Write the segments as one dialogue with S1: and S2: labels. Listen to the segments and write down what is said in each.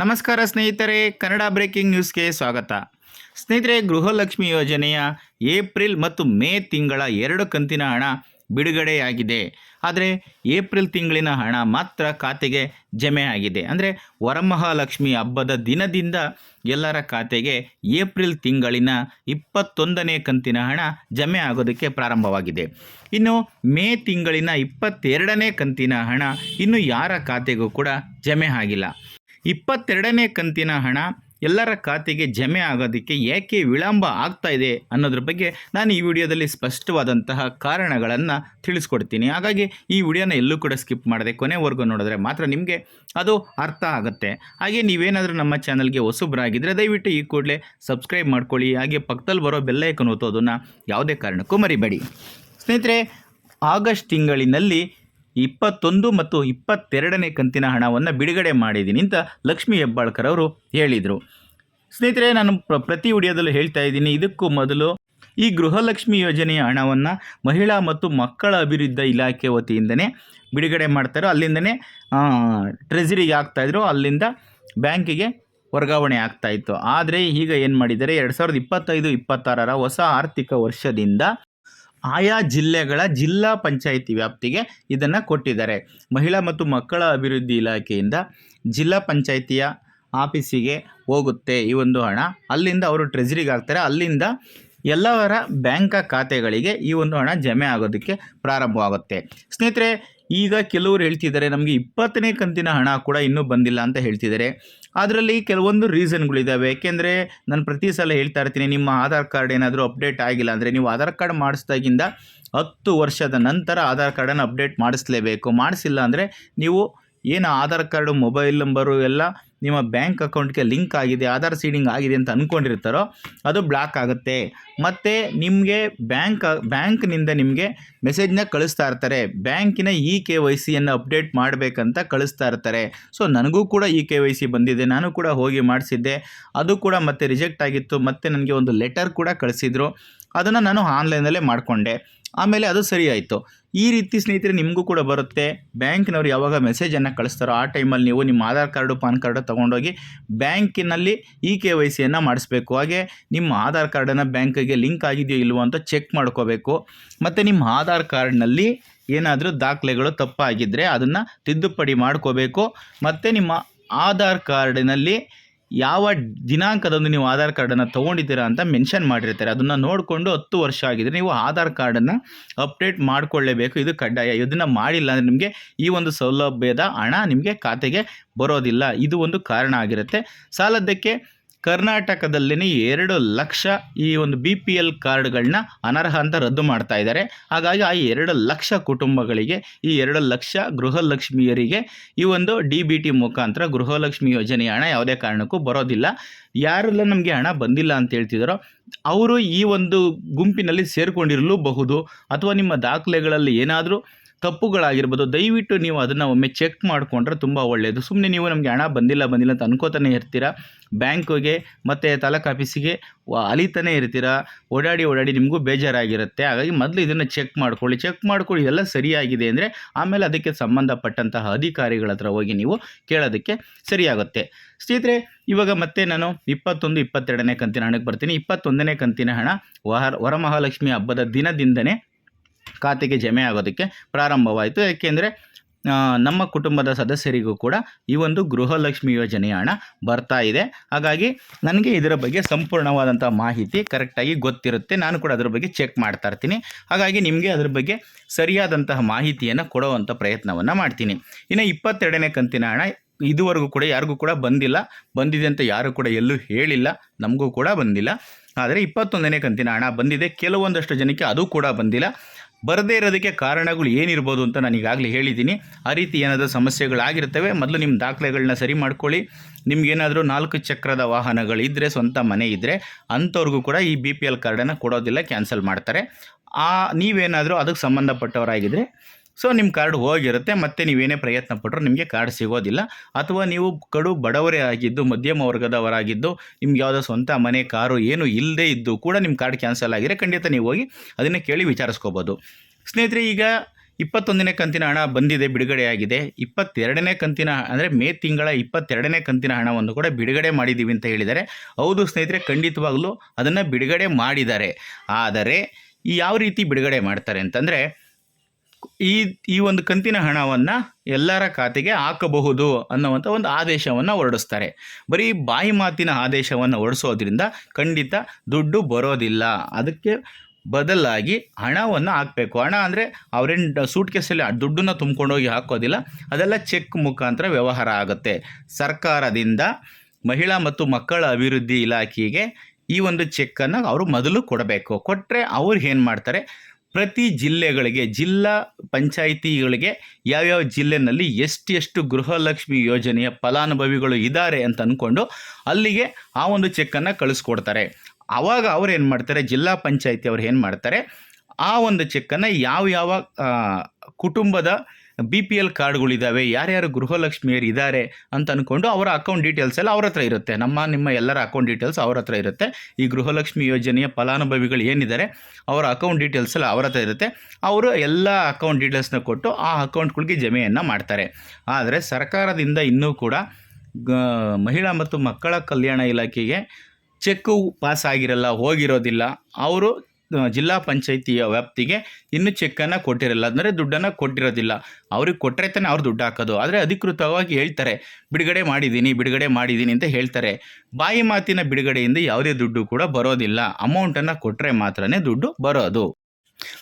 S1: ನಮಸ್ಕಾರ ಸ್ನೇಹಿತರೆ, ಕನ್ನಡ ಬ್ರೇಕಿಂಗ್ ನ್ಯೂಸ್ಗೆ ಸ್ವಾಗತ. ಸ್ನೇಹಿತರೆ, ಗೃಹಲಕ್ಷ್ಮಿ ಯೋಜನೆಯ ಏಪ್ರಿಲ್ ಮತ್ತು ಮೇ ತಿಂಗಳ ಎರಡು ಕಂತಿನ ಹಣ ಬಿಡುಗಡೆಯಾಗಿದೆ. ಆದರೆ ಏಪ್ರಿಲ್ ತಿಂಗಳಿನ ಹಣ ಮಾತ್ರ ಖಾತೆಗೆ ಜಮೆ ಆಗಿದೆ. ಅಂದರೆ ವರಮಹಾಲಕ್ಷ್ಮಿ ಹಬ್ಬದ ದಿನದಿಂದ ಎಲ್ಲರ ಖಾತೆಗೆ ಏಪ್ರಿಲ್ ತಿಂಗಳಿನ ಇಪ್ಪತ್ತೊಂದನೇ ಕಂತಿನ ಹಣ ಜಮೆ ಆಗೋದಕ್ಕೆ ಪ್ರಾರಂಭವಾಗಿದೆ. ಇನ್ನು ಮೇ ತಿಂಗಳಿನ ಇಪ್ಪತ್ತೆರಡನೇ ಕಂತಿನ ಹಣ ಇನ್ನು ಯಾರ ಖಾತೆಗೂ ಕೂಡ ಜಮೆ ಆಗಿಲ್ಲ. ಇಪ್ಪತ್ತೆರಡನೇ ಕಂತಿನ ಹಣ ಎಲ್ಲರ ಖಾತೆಗೆ ಜಮೆ ಆಗೋದಕ್ಕೆ ಏಕೆ ವಿಳಂಬ ಆಗ್ತಾ ಇದೆ ಅನ್ನೋದ್ರ ಬಗ್ಗೆ ನಾನು ಈ ವಿಡಿಯೋದಲ್ಲಿ ಸ್ಪಷ್ಟವಾದಂತಹ ಕಾರಣಗಳನ್ನು ತಿಳಿಸ್ಕೊಡ್ತೀನಿ. ಹಾಗಾಗಿ ಈ ವಿಡಿಯೋನ ಎಲ್ಲೂ ಕೂಡ ಸ್ಕಿಪ್ ಮಾಡದೆ ಕೊನೆವರೆಗೂ ನೋಡಿದ್ರೆ ಮಾತ್ರ ನಿಮಗೆ ಅದು ಅರ್ಥ ಆಗುತ್ತೆ. ಹಾಗೆ ನೀವೇನಾದರೂ ನಮ್ಮ ಚಾನಲ್ಗೆ ಹೊಸಬ್ರಾಗಿದ್ದರೆ ದಯವಿಟ್ಟು ಈ ಕೂಡಲೇ ಸಬ್ಸ್ಕ್ರೈಬ್ ಮಾಡ್ಕೊಳ್ಳಿ. ಹಾಗೆ ಪಕ್ಕದಲ್ಲಿ ಬರೋ ಬೆಲ್ಲೈಕನ್ ಓದೋದನ್ನು ಯಾವುದೇ ಕಾರಣಕ್ಕೂ ಮರಿಬೇಡಿ. ಸ್ನೇಹಿತರೆ, ಆಗಸ್ಟ್ ತಿಂಗಳಿನಲ್ಲಿ ಇಪ್ಪತ್ತೊಂದು ಮತ್ತು ಇಪ್ಪತ್ತೆರಡನೇ ಕಂತಿನ ಹಣವನ್ನು ಬಿಡುಗಡೆ ಮಾಡಿದ್ದೀನಿ ಅಂತ ಲಕ್ಷ್ಮಿ ಹೆಬ್ಬಾಳ್ಕರ್ ಅವರು ಹೇಳಿದರು. ಸ್ನೇಹಿತರೆ, ನಾನು ಪ್ರ, ಪ್ರತಿ ವಿಡಿಯೋದಲ್ಲೂ ಹೇಳ್ತಾ ಇದ್ದೀನಿ, ಇದಕ್ಕೂ ಮೊದಲು ಈ ಗೃಹಲಕ್ಷ್ಮಿ ಯೋಜನೆಯ ಹಣವನ್ನು ಮಹಿಳಾ ಮತ್ತು ಮಕ್ಕಳ ಅಭಿವೃದ್ಧಿ ಇಲಾಖೆ ವತಿಯಿಂದನೇ ಬಿಡುಗಡೆ ಮಾಡ್ತಾರೋ ಅಲ್ಲಿಂದನೇ ಟ್ರೆಜರಿಗೆ ಆಗ್ತಾಯಿದ್ರು ಅಲ್ಲಿಂದ ಬ್ಯಾಂಕಿಗೆ ವರ್ಗಾವಣೆ ಆಗ್ತಾಯಿತ್ತು ಆದರೆ ಈಗ ಏನು ಮಾಡಿದ್ದಾರೆ? ಎರಡು ಸಾವಿರದ ಇಪ್ಪತ್ತೈದು, ಇಪ್ಪತ್ತಾರರ ಹೊಸ ಆರ್ಥಿಕ ವರ್ಷದಿಂದ ಆಯಾ ಜಿಲ್ಲೆಗಳ ಜಿಲ್ಲಾ ಪಂಚಾಯಿತಿ ವ್ಯಾಪ್ತಿಗೆ ಇದನ್ನು ಕೊಟ್ಟಿದ್ದಾರೆ. ಮಹಿಳಾ ಮತ್ತು ಮಕ್ಕಳ ಅಭಿವೃದ್ಧಿ ಇಲಾಖೆಯಿಂದ ಜಿಲ್ಲಾ ಪಂಚಾಯಿತಿಯ ಆಫೀಸಿಗೆ ಹೋಗುತ್ತೆ ಈ ಒಂದು ಹಣ. ಅಲ್ಲಿಂದ ಅವರು ಟ್ರೆಜರಿಗೆ ಹಾಕ್ತಾರೆ. ಅಲ್ಲಿಂದ ಎಲ್ಲವರ ಬ್ಯಾಂಕ್ ಖಾತೆಗಳಿಗೆ ಈ ಒಂದು ಹಣ ಜಮೆ ಆಗೋದಕ್ಕೆ ಪ್ರಾರಂಭವಾಗುತ್ತೆ. ಸ್ನೇಹಿತರೆ ಈಗ ಕೆಲವರು ಹೇಳ್ತಿದ್ದಾರೆ, ನಮಗೆ ಇಪ್ಪತ್ತನೇ ಕಂತಿನ ಹಣ ಕೂಡ ಇನ್ನೂ ಬಂದಿಲ್ಲ ಅಂತ ಹೇಳ್ತಿದ್ದಾರೆ. ಅದರಲ್ಲಿ ಕೆಲವೊಂದು ರೀಸನ್ಗಳಿದ್ದಾವೆ ಏಕೆಂದರೆ ನಾನು ಪ್ರತಿ ಸಲ ಹೇಳ್ತಾ ಇರ್ತೀನಿ, ನಿಮ್ಮ ಆಧಾರ್ ಕಾರ್ಡ್ ಏನಾದರೂ ಅಪ್ಡೇಟ್ ಆಗಿಲ್ಲ ಅಂದರೆ ನೀವು ಆಧಾರ್ ಕಾರ್ಡ್ ಮಾಡಿಸ್ದಾಗಿಂದ ಹತ್ತು ವರ್ಷದ ನಂತರ ಆಧಾರ್ ಕಾರ್ಡನ್ನು ಅಪ್ಡೇಟ್ ಮಾಡಿಸ್ಲೇಬೇಕು. ಮಾಡಿಸಿಲ್ಲ ಅಂದರೆ ನೀವು ಏನು ಆಧಾರ್ ಕಾರ್ಡು, ಮೊಬೈಲ್ ನಂಬರು ಎಲ್ಲ ನಿಮ್ಮ ಬ್ಯಾಂಕ್ ಅಕೌಂಟ್ಗೆ ಲಿಂಕ್ ಆಗಿದೆ, ಆಧಾರ್ ಸೀಡಿಂಗ್ ಆಗಿದೆ ಅಂತ ಅಂದ್ಕೊಂಡಿರ್ತಾರೋ ಅದು ಬ್ಲಾಕ್ ಆಗುತ್ತೆ. ಮತ್ತು ನಿಮಗೆ ಬ್ಯಾಂಕ್, ಬ್ಯಾಂಕ್ನಿಂದ ನಿಮಗೆ ಮೆಸೇಜ್ನ ಕಳಿಸ್ತಾ ಇರ್ತಾರೆ. ಬ್ಯಾಂಕಿನ ಇ ಕೆ ವೈ ಸಿಯನ್ನು ಅಪ್ಡೇಟ್ ಮಾಡಬೇಕಂತ ಕಳಿಸ್ತಾ ಇರ್ತಾರೆ. ಸೊ, ನನಗೂ ಕೂಡ ಇ ಕೆ ವೈ ಸಿ ಬಂದಿದೆ. ನಾನು ಕೂಡ ಹೋಗಿ ಮಾಡಿಸಿದ್ದೆ. ಅದು ಕೂಡ ಮತ್ತೆ ರಿಜೆಕ್ಟ್ ಆಗಿತ್ತು. ಮತ್ತು ನನಗೆ ಒಂದು ಲೆಟರ್ ಕೂಡ ಕಳಿಸಿದ್ರು. ಅದನ್ನು ನಾನು ಆನ್ಲೈನಲ್ಲೇ ಮಾಡಿಕೊಂಡೆ. ಆಮೇಲೆ ಅದು ಸರಿ ಆಯಿತು. ಈ ರೀತಿ ಸ್ನೇಹಿತರೆ ನಿಮಗೂ ಕೂಡ ಬರುತ್ತೆ. ಬ್ಯಾಂಕಿನವರು ಯಾವಾಗ ಮೆಸೇಜನ್ನು ಕಳಿಸ್ತಾರೋ ಆ ಟೈಮಲ್ಲಿ ನೀವು ನಿಮ್ಮ ಆಧಾರ್ ಕಾರ್ಡು, ಪಾನ್ ಕಾರ್ಡು ತೊಗೊಂಡೋಗಿ ಬ್ಯಾಂಕಿನಲ್ಲಿ ಇ ಕೆ ವೈ ಸಿಯನ್ನು ಮಾಡಿಸ್ಬೇಕು. ಹಾಗೆ ನಿಮ್ಮ ಆಧಾರ್ ಕಾರ್ಡನ್ನು ಬ್ಯಾಂಕಿಗೆ ಲಿಂಕ್ ಆಗಿದೆಯೋ ಇಲ್ವೋ ಅಂತ ಚೆಕ್ ಮಾಡ್ಕೋಬೇಕು. ಮತ್ತು ನಿಮ್ಮ ಆಧಾರ್ ಕಾರ್ಡ್ನಲ್ಲಿ ಏನಾದರೂ ದಾಖಲೆಗಳು ತಪ್ಪಾಗಿದ್ದರೆ ಅದನ್ನು ತಿದ್ದುಪಡಿ ಮಾಡ್ಕೋಬೇಕು. ಮತ್ತು ನಿಮ್ಮ ಆಧಾರ್ ಕಾರ್ಡಿನಲ್ಲಿ ಯಾವ ದಿನಾಂಕದಂದು ನೀವು ಆಧಾರ್ ಕಾರ್ಡನ್ನು ತೊಗೊಂಡಿದ್ದೀರಾ ಅಂತ ಮೆನ್ಷನ್ ಮಾಡಿರ್ತಾರೆ. ಅದನ್ನು ನೋಡಿಕೊಂಡು ಹತ್ತು ವರ್ಷ ಆಗಿದ್ರೆ ನೀವು ಆಧಾರ್ ಕಾರ್ಡನ್ನು ಅಪ್ಡೇಟ್ ಮಾಡಿಕೊಳ್ಳೇಬೇಕು. ಇದು ಕಡ್ಡಾಯ. ಇದನ್ನು ಮಾಡಿಲ್ಲ ಅಂದರೆ ನಿಮಗೆ ಈ ಒಂದು ಸೌಲಭ್ಯದ ಹಣ ನಿಮಗೆ ಖಾತೆಗೆ ಬರೋದಿಲ್ಲ. ಇದು ಒಂದು ಕಾರಣ ಆಗಿರುತ್ತೆ. ಸಾಲದ್ದಕ್ಕೆ ಕರ್ನಾಟಕದಲ್ಲಿನೇ ಎರಡು ಲಕ್ಷ ಈ ಒಂದು ಬಿ ಪಿ ಎಲ್ ಕಾರ್ಡ್ಗಳನ್ನ ಅನರ್ಹ ಅಂತ ರದ್ದು ಮಾಡ್ತಾ ಇದ್ದಾರೆ. ಹಾಗಾಗಿ ಆ ಎರಡು ಲಕ್ಷ ಕುಟುಂಬಗಳಿಗೆ, ಈ ಎರಡು ಲಕ್ಷ ಗೃಹಲಕ್ಷ್ಮಿಯರಿಗೆ ಈ ಒಂದು ಡಿ ಬಿ ಟಿ ಮುಖಾಂತರ ಗೃಹಲಕ್ಷ್ಮಿ ಯೋಜನೆಯ ಹಣ ಯಾವುದೇ ಕಾರಣಕ್ಕೂ ಬರೋದಿಲ್ಲ. ಯಾರೆಲ್ಲ ನಮಗೆ ಹಣ ಬಂದಿಲ್ಲ ಅಂತ ಹೇಳ್ತಿದ್ದಾರೋ ಅವರು ಈ ಒಂದು ಗುಂಪಿನಲ್ಲಿ ಸೇರಿಕೊಂಡಿರಲೂಬಹುದು ಅಥವಾ ನಿಮ್ಮ ದಾಖಲೆಗಳಲ್ಲಿ ಏನಾದರೂ ತಪ್ಪುಗಳಾಗಿರ್ಬೋದು, ದಯವಿಟ್ಟು ನೀವು ಅದನ್ನು ಒಮ್ಮೆ ಚೆಕ್ ಮಾಡಿಕೊಂಡ್ರೆ ತುಂಬ ಒಳ್ಳೆಯದು ಸುಮ್ಮನೆ ನೀವು ನಮಗೆ ಹಣ ಬಂದಿಲ್ಲ ಬಂದಿಲ್ಲ ಅಂತ ಅನ್ಕೋತಾನೆ ಇರ್ತೀರಾ? ಬ್ಯಾಂಕ್ಗೆ ಮತ್ತು ತಾಲೂಕು ಆಫೀಸಿಗೆ ಅಲಿತಾನೆ ಇರ್ತೀರಾ? ಓಡಾಡಿ ಓಡಾಡಿ ನಿಮಗೂ ಬೇಜಾರಾಗಿರುತ್ತೆ. ಹಾಗಾಗಿ ಮೊದಲು ಇದನ್ನು ಚೆಕ್ ಮಾಡ್ಕೊಳ್ಳಿ. ಚೆಕ್ ಮಾಡ್ಕೊಳ್ಳಿ ಇದೆಲ್ಲ ಸರಿಯಾಗಿದೆ ಅಂದರೆ ಆಮೇಲೆ ಅದಕ್ಕೆ ಸಂಬಂಧಪಟ್ಟಂತಹ ಅಧಿಕಾರಿಗಳ ಹತ್ರ ಹೋಗಿ ನೀವು ಕೇಳೋದಕ್ಕೆ ಸರಿಯಾಗುತ್ತೆ. ಸ್ನೇಹಿತರೆ, ಇವಾಗ ಮತ್ತೆ ನಾನು ಇಪ್ಪತ್ತೊಂದು, ಇಪ್ಪತ್ತೆರಡನೇ ಕಂತಿನ ಹಣಕ್ಕೆ ಬರ್ತೀನಿ. ಇಪ್ಪತ್ತೊಂದನೇ ಕಂತಿನ ಹಣ ವರ ವರಮಹಾಲಕ್ಷ್ಮಿ ಹಬ್ಬದ ದಿನದಿಂದನೇ ಖಾತೆಗೆ ಜಮೆ ಆಗೋದಕ್ಕೆ ಪ್ರಾರಂಭವಾಯಿತು. ಏಕೆಂದರೆ ನಮ್ಮ ಕುಟುಂಬದ ಸದಸ್ಯರಿಗೂ ಕೂಡ ಈ ಒಂದು ಗೃಹಲಕ್ಷ್ಮಿ ಯೋಜನೆಯ ಹಣ ಬರ್ತಾ ಇದೆ. ಹಾಗಾಗಿ ನನಗೆ ಇದರ ಬಗ್ಗೆ ಸಂಪೂರ್ಣವಾದಂಥ ಮಾಹಿತಿ ಕರೆಕ್ಟಾಗಿ ಗೊತ್ತಿರುತ್ತೆ. ನಾನು ಕೂಡ ಅದರ ಬಗ್ಗೆ ಚೆಕ್ ಮಾಡ್ತಾ ಇರ್ತೀನಿ. ಹಾಗಾಗಿ ನಿಮಗೆ ಅದರ ಬಗ್ಗೆ ಸರಿಯಾದಂತಹ ಮಾಹಿತಿಯನ್ನು ಕೊಡುವಂಥ ಪ್ರಯತ್ನವನ್ನು ಮಾಡ್ತೀನಿ. ಇನ್ನು ಇಪ್ಪತ್ತೆರಡನೇ ಕಂತಿನ ಹಣ ಇದುವರೆಗೂ ಕೂಡ ಯಾರಿಗೂ ಕೂಡ ಬಂದಿಲ್ಲ. ಬಂದಿದೆ ಅಂತ ಯಾರು ಕೂಡ ಎಲ್ಲೂ ಹೇಳಿಲ್ಲ. ನಮಗೂ ಕೂಡ ಬಂದಿಲ್ಲ. ಆದರೆ ಇಪ್ಪತ್ತೊಂದನೇ ಕಂತಿನ ಹಣ ಬಂದಿದೆ. ಕೆಲವೊಂದಷ್ಟು ಜನಕ್ಕೆ ಅದು ಕೂಡ ಬಂದಿಲ್ಲ. ಬರದೇ ಇರೋದಕ್ಕೆ ಕಾರಣಗಳು ಏನಿರ್ಬೋದು ಅಂತ ನಾನು ಈಗಾಗಲೇ ಹೇಳಿದ್ದೀನಿ. ಆ ರೀತಿ ಏನಾದರೂ ಸಮಸ್ಯೆಗಳಾಗಿರ್ತವೆ, ಮೊದಲು ನಿಮ್ಮ ದಾಖಲೆಗಳನ್ನ ಸರಿ ಮಾಡ್ಕೊಳ್ಳಿ. ನಿಮಗೇನಾದರೂ ನಾಲ್ಕು ಚಕ್ರದ ವಾಹನಗಳಿದ್ದರೆ ಸ್ವಂತ ಮನೆ ಇದ್ದರೆ ಅಂಥವ್ರಿಗೂ ಕೂಡ ಈ ಬಿ ಪಿ ಎಲ್ ಕಾರ್ಡನ್ನು ಕೊಡೋದಿಲ್ಲ ಕ್ಯಾನ್ಸಲ್ ಮಾಡ್ತಾರೆ. ಆ, ನೀವೇನಾದರೂ ಅದಕ್ಕೆ ಸಂಬಂಧಪಟ್ಟವರಾಗಿದ್ದರೆ ಸೊ ನಿಮ್ಮ ಕಾರ್ಡ್ ಹೋಗಿರುತ್ತೆ, ಮತ್ತು ನೀವೇನೇ ಪ್ರಯತ್ನ ಪಟ್ಟರು ನಿಮಗೆ ಕಾರ್ಡ್ ಸಿಗೋದಿಲ್ಲ. ಅಥವಾ ನೀವು ಕಡು ಬಡವರೇ ಆಗಿದ್ದು, ಮಧ್ಯಮ ವರ್ಗದವರಾಗಿದ್ದು, ನಿಮ್ಗೆ ಯಾವುದೋ ಸ್ವಂತ ಮನೆ, ಕಾರು ಏನು ಇಲ್ಲದೇ ಇದ್ದು ಕೂಡ ನಿಮ್ಮ ಕಾರ್ಡ್ ಕ್ಯಾನ್ಸಲ್ ಆಗಿದ್ರೆ ಖಂಡಿತ ನೀವು ಹೋಗಿ ಅದನ್ನು ಕೇಳಿ ವಿಚಾರಿಸ್ಕೋಬೋದು. ಸ್ನೇಹಿತರೆ, ಈಗ ಇಪ್ಪತ್ತೊಂದನೇ ಕಂತಿನ ಹಣ ಬಂದಿದೆ ಬಿಡುಗಡೆಯಾಗಿದೆ ಇಪ್ಪತ್ತೆರಡನೇ ಕಂತಿನ, ಅಂದರೆ ಮೇ ತಿಂಗಳ ಇಪ್ಪತ್ತೆರಡನೇ ಕಂತಿನ ಹಣವನ್ನು ಕೂಡ ಬಿಡುಗಡೆ ಮಾಡಿದ್ದೀವಿ ಅಂತ ಹೇಳಿದ್ದಾರೆ. ಹೌದು ಸ್ನೇಹಿತರೆ, ಖಂಡಿತವಾಗಲೂ ಅದನ್ನು ಬಿಡುಗಡೆ ಮಾಡಿದ್ದಾರೆ. ಆದರೆ ಯಾವ ರೀತಿ ಬಿಡುಗಡೆ ಮಾಡ್ತಾರೆ ಅಂತಂದರೆ ಈ ಈ ಒಂದು ಕಂತಿನ ಹಣವನ್ನು ಎಲ್ಲರ ಖಾತೆಗೆ ಹಾಕಬಹುದು ಅನ್ನುವಂಥ ಒಂದು ಆದೇಶವನ್ನು ಹೊರಡಿಸ್ತಾರೆ. ಬರೀ ಬಾಯಿ ಮಾತಿನ ಆದೇಶವನ್ನು ಹೊರಡಿಸೋದ್ರಿಂದ ಖಂಡಿತ ದುಡ್ಡು ಬರೋದಿಲ್ಲ. ಅದಕ್ಕೆ ಬದಲಾಗಿ ಹಣವನ್ನು ಹಾಕಬೇಕು. ಹಣ ಅಂದರೆ ಅವರೇನು ಸೂಟ್ ಕೇಸಲ್ಲಿ ದುಡ್ಡನ್ನು ತುಂಬ್ಕೊಂಡೋಗಿ ಹಾಕೋದಿಲ್ಲ. ಅದೆಲ್ಲ ಚೆಕ್ ಮುಖಾಂತರ ವ್ಯವಹಾರ ಆಗುತ್ತೆ. ಸರ್ಕಾರದಿಂದ ಮಹಿಳಾ ಮತ್ತು ಮಕ್ಕಳ ಅಭಿವೃದ್ಧಿ ಇಲಾಖೆಗೆ ಈ ಒಂದು ಚೆಕ್ಕನ್ನು ಅವರು ಮೊದಲು ಕೊಡಬೇಕು. ಕೊಟ್ಟರೆ ಅವ್ರು ಏನು ಮಾಡ್ತಾರೆ? ಪ್ರತಿ ಜಿಲ್ಲೆಗಳಿಗೆ, ಜಿಲ್ಲಾ ಪಂಚಾಯಿತಿಗಳಿಗೆ ಯಾವ್ಯಾವ ಜಿಲ್ಲೆನಲ್ಲಿ ಎಷ್ಟು ಗೃಹಲಕ್ಷ್ಮಿ ಯೋಜನೆಯ ಫಲಾನುಭವಿಗಳು ಇದ್ದಾರೆ ಅಂತ ಅಂದ್ಕೊಂಡು ಅಲ್ಲಿಗೆ ಆ ಒಂದು ಚೆಕ್ಕನ್ನು ಕಳಿಸ್ಕೊಡ್ತಾರೆ. ಆವಾಗ ಅವ್ರು ಏನು ಮಾಡ್ತಾರೆ, ಜಿಲ್ಲಾ ಪಂಚಾಯಿತಿ ಅವ್ರು ಏನು ಮಾಡ್ತಾರೆ, ಆ ಒಂದು ಚೆಕ್ಕನ್ನು ಯಾವ ಯಾವ ಕುಟುಂಬದ ಬಿ ಪಿ ಎಲ್ ಕಾರ್ಡ್ಗಳಿದ್ದಾವೆ ಯಾರ್ಯಾರು ಗೃಹಲಕ್ಷ್ಮಿಯರು ಇದ್ದಾರೆ ಅಂತ ಅಂದ್ಕೊಂಡು ಅವರ ಅಕೌಂಟ್ ಡೀಟೇಲ್ಸ್ ಎಲ್ಲ ಅವ್ರ ಹತ್ರ ಇರುತ್ತೆ. ನಮ್ಮ, ನಿಮ್ಮ ಎಲ್ಲರ ಅಕೌಂಟ್ ಡೀಟೇಲ್ಸ್ ಅವ್ರ ಹತ್ರ ಇರುತ್ತೆ. ಈ ಗೃಹಲಕ್ಷ್ಮಿ ಯೋಜನೆಯ ಫಲಾನುಭವಿಗಳು ಏನಿದ್ದಾರೆ ಅವರ ಅಕೌಂಟ್ ಡೀಟೇಲ್ಸ್ ಎಲ್ಲ ಅವ್ರ ಹತ್ರ ಇರುತ್ತೆ. ಅವರು ಎಲ್ಲ ಅಕೌಂಟ್ ಡೀಟೇಲ್ಸ್ನ ಕೊಟ್ಟು ಆ ಅಕೌಂಟ್ಗಳಿಗೆ ಜಮೆಯನ್ನು ಮಾಡ್ತಾರೆ. ಆದರೆ ಸರ್ಕಾರದಿಂದ ಇನ್ನೂ ಕೂಡ ಮಹಿಳಾ ಮತ್ತು ಮಕ್ಕಳ ಕಲ್ಯಾಣ ಇಲಾಖೆಗೆ ಚೆಕ್ಕು ಪಾಸ್ ಆಗಿರಲ್ಲ, ಹೋಗಿರೋದಿಲ್ಲ. ಅವರು ಜಿಲ್ಲಾ ಪಂಚಾಯಿತಿಯ ವ್ಯಾಪ್ತಿಗೆ ಇನ್ನೂ ಚೆಕ್ಕನ್ನು ಕೊಟ್ಟಿರಲ್ಲ. ಅಂದರೆ ದುಡ್ಡನ್ನು ಕೊಟ್ಟಿರೋದಿಲ್ಲ. ಅವ್ರಿಗೆ ಕೊಟ್ಟರೆ ತಾನೇ ಅವ್ರು ದುಡ್ಡು ಹಾಕೋದು. ಆದರೆ ಅಧಿಕೃತವಾಗಿ ಹೇಳ್ತಾರೆ, ಬಿಡುಗಡೆ ಮಾಡಿದ್ದೀನಿ ಬಿಡುಗಡೆ ಮಾಡಿದ್ದೀನಿ ಅಂತ ಹೇಳ್ತಾರೆ. ಬಾಯಿ ಮಾತಿನ ಬಿಡುಗಡೆಯಿಂದ ಯಾವುದೇ ದುಡ್ಡು ಕೂಡ ಬರೋದಿಲ್ಲ. ಅಮೌಂಟನ್ನು ಕೊಟ್ಟರೆ ಮಾತ್ರನೇ ದುಡ್ಡು ಬರೋದು.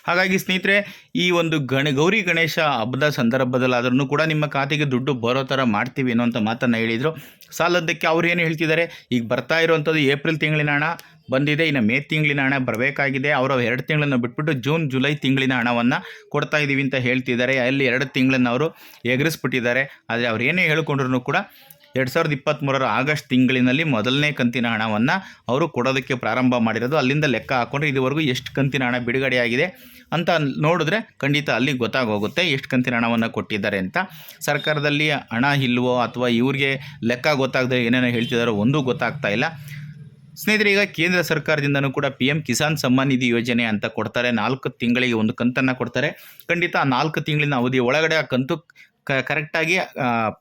S1: ಹಾಗಾಗಿ ಸ್ನೇಹಿತರೆ, ಈ ಒಂದು ಗಣ, ಗೌರಿ ಗಣೇಶ ಹಬ್ಬದ ಸಂದರ್ಭದಲ್ಲಾದ್ರೂ ಕೂಡ ನಿಮ್ಮ ಖಾತೆಗೆ ದುಡ್ಡು ಬರೋ ಥರ ಮಾಡ್ತೀವಿ ಅನ್ನೋಂಥ ಮಾತನ್ನು ಹೇಳಿದರು. ಸಾಲದ್ದಕ್ಕೆ ಅವ್ರು ಏನು ಹೇಳ್ತಿದ್ದಾರೆ? ಈಗ ಬರ್ತಾ ಇರುವಂಥದ್ದು ಏಪ್ರಿಲ್ ತಿಂಗಳಿನ ಹಣ. ಬಂದಿದೆ. ಇನ್ನು ಮೇ ತಿಂಗಳಿನ ಹಣ ಬರಬೇಕಾಗಿದೆ. ಅವರು ಎರಡು ತಿಂಗಳನ್ನು ಬಿಟ್ಬಿಟ್ಟು ಜೂನ್, ಜುಲೈ ತಿಂಗಳಿನ ಹಣವನ್ನು ಕೊಡ್ತಾ ಇದ್ದೀವಿ ಅಂತ ಹೇಳ್ತಿದ್ದಾರೆ. ಅಲ್ಲಿ ಎರಡು ತಿಂಗಳನ್ನು ಅವರು ಎಗರಿಸ್ಬಿಟ್ಟಿದ್ದಾರೆ. ಆದರೆ ಅವ್ರು ಏನೇ ಹೇಳಿಕೊಂಡ್ರು ಕೂಡ ಎರಡು ಸಾವಿರದ ಇಪ್ಪತ್ತ್ಮೂರರ ಆಗಸ್ಟ್ ತಿಂಗಳಿನಲ್ಲಿ ಮೊದಲನೇ ಕಂತಿನ ಹಣವನ್ನು ಅವರು ಕೊಡೋದಕ್ಕೆ ಪ್ರಾರಂಭ ಮಾಡಿರೋದು. ಅಲ್ಲಿಂದ ಲೆಕ್ಕ ಹಾಕೊಂಡ್ರೆ ಇದುವರೆಗೂ ಎಷ್ಟು ಕಂತಿನ ಹಣ ಬಿಡುಗಡೆಯಾಗಿದೆ ಅಂತ ನೋಡಿದ್ರೆ ಖಂಡಿತ ಅಲ್ಲಿ ಗೊತ್ತಾಗೋಗುತ್ತೆ ಎಷ್ಟು ಕಂತಿನ ಹಣವನ್ನು ಕೊಟ್ಟಿದ್ದಾರೆ ಅಂತ. ಸರ್ಕಾರದಲ್ಲಿ ಹಣ ಇಲ್ವೋ ಅಥವಾ ಇವ್ರಿಗೆ ಲೆಕ್ಕ ಗೊತ್ತಾಗದೆ ಏನೇನೋ ಹೇಳ್ತಿದ್ದಾರೋ ಒಂದೂ ಗೊತ್ತಾಗ್ತಾ ಇಲ್ಲ. ಸ್ನೇಹಿತರೆ, ಈಗ ಕೇಂದ್ರ ಸರ್ಕಾರದಿಂದನೂ ಕೂಡ ಪಿ ಎಂ ಕಿಸಾನ್ ಸಮ್ಮಾನ್ ನಿಧಿ ಯೋಜನೆ ಅಂತ ಕೊಡ್ತಾರೆ. ನಾಲ್ಕು ತಿಂಗಳಿಗೆ ಒಂದು ಕಂತನ್ನು ಕೊಡ್ತಾರೆ. ಖಂಡಿತ ಆ ನಾಲ್ಕು ತಿಂಗಳಿನ ಅವಧಿ ಒಳಗಡೆ ಆ ಕಂತು ಕರೆಕ್ಟಾಗಿ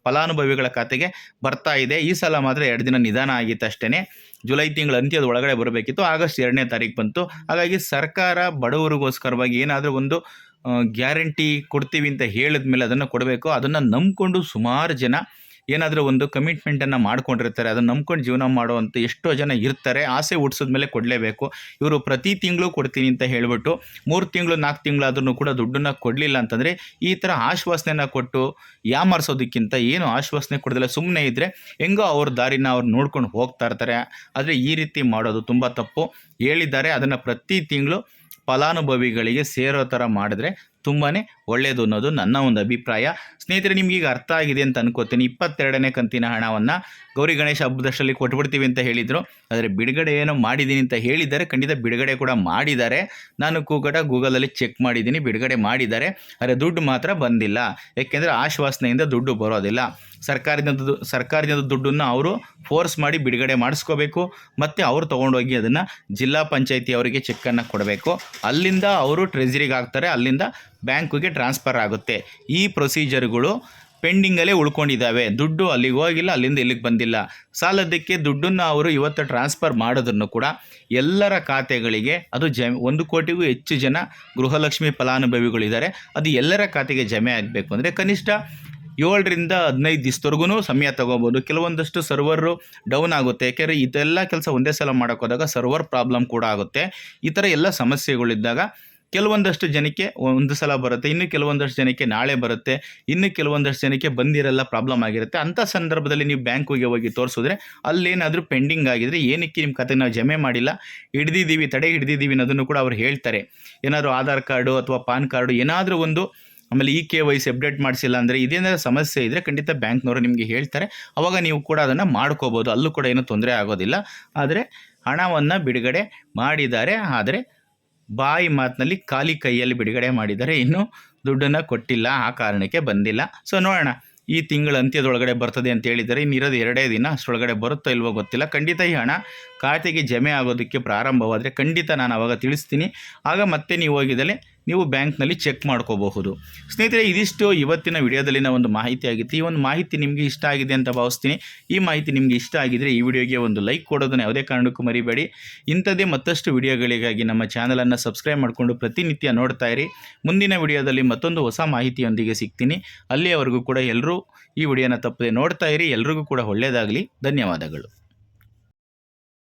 S1: ಫಲಾನುಭವಿಗಳ ಖಾತೆಗೆ ಬರ್ತಾ ಇದೆ. ಈ ಸಲ ಮಾತ್ರ ಎರಡು ದಿನ ನಿಧಾನ ಆಗಿತ್ತು ಅಷ್ಟೇ ಜುಲೈ ತಿಂಗಳ ಅಂತ್ಯದ ಒಳಗಡೆ ಬರಬೇಕಿತ್ತು. ಆಗಸ್ಟ್ ಎರಡನೇ ತಾರೀಕು ಬಂತು. ಹಾಗಾಗಿ ಸರ್ಕಾರ ಬಡವರಿಗೋಸ್ಕರವಾಗಿ ಏನಾದರೂ ಒಂದು ಗ್ಯಾರಂಟಿ ಕೊಡ್ತೀವಿ ಅಂತ ಹೇಳಿದ ಮೇಲೆ ಅದನ್ನು ಕೊಡಬೇಕು. ಅದನ್ನು ನಂಬಿಕೊಂಡು ಸುಮಾರು ಜನ ಏನಾದರೂ ಒಂದು ಕಮಿಟ್ಮೆಂಟನ್ನು ಮಾಡ್ಕೊಂಡಿರ್ತಾರೆ, ಅದನ್ನು ನಂಬ್ಕೊಂಡು ಜೀವನ ಮಾಡುವಂಥ ಎಷ್ಟೋ ಜನ ಇರ್ತಾರೆ, ಆಸೆ ಹುಟ್ಟಿಸಿದ ಮೇಲೆ ಕೊಡಲೇಬೇಕು. ಇವರು ಪ್ರತಿ ತಿಂಗಳು ಕೊಡ್ತೀನಿ ಅಂತ ಹೇಳಿಬಿಟ್ಟು ಮೂರು ತಿಂಗಳು ನಾಲ್ಕು ತಿಂಗಳಾದ್ರೂ ಕೂಡ ದುಡ್ಡನ್ನು ಕೊಡಲಿಲ್ಲ ಅಂತಂದರೆ ಈ ಥರ ಆಶ್ವಾಸನೆನ ಕೊಟ್ಟು ಯಾಮಾರಿಸೋದಕ್ಕಿಂತ ಏನು ಆಶ್ವಾಸನೆ ಕೊಡೋದಿಲ್ಲ. ಸುಮ್ಮನೆ ಇದ್ದರೆ ಹೆಂಗೋ ಅವ್ರ ದಾರಿನ ಅವ್ರು ನೋಡ್ಕೊಂಡು ಹೋಗ್ತಾ ಇರ್ತಾರೆ. ಆದರೆ ಈ ರೀತಿ ಮಾಡೋದು ತುಂಬ ತಪ್ಪು. ಹೇಳಿದ್ದಾರೆ, ಅದನ್ನು ಪ್ರತಿ ತಿಂಗಳು ಫಲಾನುಭವಿಗಳಿಗೆ ಸೇರೋ ಥರ ಮಾಡಿದ್ರೆ ತುಂಬಾ ಒಳ್ಳೆಯದು ಅನ್ನೋದು ನನ್ನ ಒಂದು ಅಭಿಪ್ರಾಯ. ಸ್ನೇಹಿತರೆ ನಿಮಗೀಗ ಅರ್ಥ ಆಗಿದೆ ಅಂತ ಅನ್ಕೋತೀನಿ. ಇಪ್ಪತ್ತೆರಡನೇ ಕಂತಿನ ಹಣವನ್ನು ಗೌರಿ ಗಣೇಶ ಹಬ್ಬದಷ್ಟರಲ್ಲಿ ಕೊಟ್ಬಿಡ್ತೀವಿ ಅಂತ ಹೇಳಿದರು. ಆದರೆ ಬಿಡುಗಡೆ ಏನೋ ಮಾಡಿದ್ದೀನಿ ಅಂತ ಹೇಳಿದ್ದಾರೆ. ಖಂಡಿತ ಬಿಡುಗಡೆ ಕೂಡ ಮಾಡಿದ್ದಾರೆ. ನಾನು ಕೂಗಟ ಗೂಗಲಲ್ಲಿ ಚೆಕ್ ಮಾಡಿದ್ದೀನಿ ಬಿಡುಗಡೆ ಮಾಡಿದ್ದಾರೆ. ಆದರೆ ದುಡ್ಡು ಮಾತ್ರ ಬಂದಿಲ್ಲ. ಏಕೆಂದರೆ ಆಶ್ವಾಸನೆಯಿಂದ ದುಡ್ಡು ಬರೋದಿಲ್ಲ. ಸರ್ಕಾರದಿಂದ ಸರ್ಕಾರದಿಂದ ದುಡ್ಡನ್ನು ಅವರು ಫೋರ್ಸ್ ಮಾಡಿ ಬಿಡುಗಡೆ ಮಾಡಿಸ್ಕೋಬೇಕು. ಮತ್ತು ಅವರು ತೊಗೊಂಡೋಗಿ ಅದನ್ನು ಜಿಲ್ಲಾ ಪಂಚಾಯಿತಿ ಅವರಿಗೆ ಚೆಕ್ಕನ್ನು ಕೊಡಬೇಕು. ಅಲ್ಲಿಂದ ಅವರು ಟ್ರೆಜರಿಗೆ ಹಾಕ್ತಾರೆ. ಅಲ್ಲಿಂದ ಬ್ಯಾಂಕಿಗೆ ಟ್ರಾನ್ಸ್ಫರ್ ಆಗುತ್ತೆ. ಈ ಪ್ರೊಸೀಜರ್ಗಳು ಪೆಂಡಿಂಗಲ್ಲೇ ಉಳ್ಕೊಂಡಿದ್ದಾವೆ. ದುಡ್ಡು ಅಲ್ಲಿಗೆ ಹೋಗಿಲ್ಲ, ಅಲ್ಲಿಂದ ಇಲ್ಲಿಗೆ ಬಂದಿಲ್ಲ. ಸಾಲದಕ್ಕೆ ದುಡ್ಡನ್ನು ಅವರು ಇವತ್ತು ಟ್ರಾನ್ಸ್ಫರ್ ಮಾಡೋದನ್ನು ಕೂಡ ಎಲ್ಲರ ಖಾತೆಗಳಿಗೆ ಅದು ಜ ಒಂದು ಕೋಟಿಗೂ ಹೆಚ್ಚು ಜನ ಗೃಹಲಕ್ಷ್ಮಿ ಫಲಾನುಭವಿಗಳಿದ್ದಾರೆ. ಅದು ಎಲ್ಲರ ಖಾತೆಗೆ ಜಮೆ ಆಗಬೇಕು. ಅಂದರೆ ಕನಿಷ್ಠ ಏಳರಿಂದ ಹದಿನೈದು ದಿವಸದವರೆಗೂ ಸಮಯ ತೊಗೋಬೋದು. ಕೆಲವೊಂದಷ್ಟು ಸರ್ವರು ಡೌನ್ ಆಗುತ್ತೆ. ಯಾಕೆಂದರೆ ಇದೆಲ್ಲ ಕೆಲಸ ಒಂದೇ ಸಲ ಮಾಡೋಕ್ಕೋದಾಗ ಸರ್ವರ್ ಪ್ರಾಬ್ಲಮ್ ಕೂಡ ಆಗುತ್ತೆ. ಈ ಥರ ಎಲ್ಲ ಸಮಸ್ಯೆಗಳಿದ್ದಾಗ ಕೆಲವೊಂದಷ್ಟು ಜನಕ್ಕೆ ಒಂದು ಸಲ ಬರುತ್ತೆ, ಇನ್ನು ಕೆಲವೊಂದಷ್ಟು ಜನಕ್ಕೆ ನಾಳೆ ಬರುತ್ತೆ, ಇನ್ನು ಕೆಲವೊಂದಷ್ಟು ಜನಕ್ಕೆ ಬಂದಿರಲ್ಲ ಪ್ರಾಬ್ಲಮ್ ಆಗಿರುತ್ತೆ. ಅಂಥ ಸಂದರ್ಭದಲ್ಲಿ ನೀವು ಬ್ಯಾಂಕಿಗೆ ಹೋಗಿ ತೋರಿಸಿದ್ರೆ ಅಲ್ಲೇನಾದರೂ ಪೆಂಡಿಂಗ್ ಆಗಿದ್ರೆ ಏನಕ್ಕೆ ನಿಮ್ಮ ಖಾತೆ ನಾವು ಜಮೆ ಮಾಡಿಲ್ಲ, ಹಿಡ್ದಿದ್ದೀವಿ, ತಡೆ ಹಿಡ್ದಿದ್ದೀವಿ ಅನ್ನೋದನ್ನು ಕೂಡ ಅವ್ರು ಹೇಳ್ತಾರೆ. ಏನಾದರೂ ಆಧಾರ್ ಕಾರ್ಡು ಅಥವಾ ಪಾನ್ ಕಾರ್ಡು ಏನಾದರೂ ಒಂದು ಆಮೇಲೆ E K Y C update ಮಾಡಿಸಿಲ್ಲ ಅಂದರೆ ಇದೇನಾದ್ರೂ ಸಮಸ್ಯೆ ಇದ್ದರೆ ಖಂಡಿತ ಬ್ಯಾಂಕ್ನವರು ನಿಮಗೆ ಹೇಳ್ತಾರೆ. ಅವಾಗ ನೀವು ಕೂಡ ಅದನ್ನು ಮಾಡ್ಕೋಬೋದು. ಅಲ್ಲೂ ಕೂಡ ಏನೂ ತೊಂದರೆ ಆಗೋದಿಲ್ಲ. ಆದರೆ ಹಣವನ್ನು ಬಿಡುಗಡೆ ಮಾಡಿದ್ದಾರೆ. ಆದರೆ ಬಾಯಿ ಮಾತಿನಲ್ಲಿ ಖಾಲಿ ಕೈಯಲ್ಲಿ ಬಿಡುಗಡೆ ಮಾಡಿದರೆ ಇನ್ನೂ ದುಡ್ಡನ್ನು ಕೊಟ್ಟಿಲ್ಲ, ಆ ಕಾರಣಕ್ಕೆ ಬಂದಿಲ್ಲ. ಸೊ ನೋಡೋಣ. ಈ ತಿಂಗಳ ಅಂತ್ಯದೊಳಗಡೆ ಬರ್ತದೆ ಅಂತ ಹೇಳಿದರೆ ಇನ್ನಿರೋದು ಎರಡೇ ದಿನ. ಅಷ್ಟರೊಳಗಡೆ ಬರುತ್ತೋ ಇಲ್ವೋ ಗೊತ್ತಿಲ್ಲ. ಖಂಡಿತ ಈ ಹಣ ಖಾತೆಗೆ ಜಮೆ ಆಗೋದಕ್ಕೆ ಪ್ರಾರಂಭವಾದರೆ ಖಂಡಿತ ನಾನು ಅವಾಗ ತಿಳಿಸ್ತೀನಿ. ಆಗ ಮತ್ತೆ ನೀವು ಹೋಗಿದಲ್ಲಿ ನೀವು ಬ್ಯಾಂಕ್ನಲ್ಲಿ ಚೆಕ್ ಮಾಡ್ಕೋಬಹುದು. ಸ್ನೇಹಿತರೆ, ಇದಿಷ್ಟು ಇವತ್ತಿನ ವಿಡಿಯೋದಲ್ಲಿನ ಒಂದು ಮಾಹಿತಿ ಆಗಿತ್ತು. ಈ ಒಂದು ಮಾಹಿತಿ ನಿಮಗೆ ಇಷ್ಟ ಆಗಿದೆ ಅಂತ ಭಾವಿಸ್ತೀನಿ. ಈ ಮಾಹಿತಿ ನಿಮಗೆ ಇಷ್ಟ ಆಗಿದ್ರೆ ಈ ವಿಡಿಯೋಗೆ ಒಂದು ಲೈಕ್ ಕೊಡೋದನ್ನು ಯಾವುದೇ ಕಾರಣಕ್ಕೂ ಮರಿಬೇಡಿ. ಇಂಥದ್ದೇ ಮತ್ತಷ್ಟು ವಿಡಿಯೋಗಳಿಗಾಗಿ ನಮ್ಮ ಚಾನಲನ್ನು ಸಬ್ಸ್ಕ್ರೈಬ್ ಮಾಡಿಕೊಂಡು ಪ್ರತಿನಿತ್ಯ ನೋಡ್ತಾ ಇರಿ. ಮುಂದಿನ ವಿಡಿಯೋದಲ್ಲಿ ಮತ್ತೊಂದು ಹೊಸ ಮಾಹಿತಿಯೊಂದಿಗೆ ಸಿಗ್ತೀನಿ. ಅಲ್ಲಿಯವರೆಗೂ ಕೂಡ ಎಲ್ಲರೂ ಈ ವಿಡಿಯೋನ ತಪ್ಪದೆ ನೋಡ್ತಾ ಇರಿ. ಎಲ್ರಿಗೂ ಕೂಡ ಒಳ್ಳೆಯದಾಗಲಿ. ಧನ್ಯವಾದಗಳು.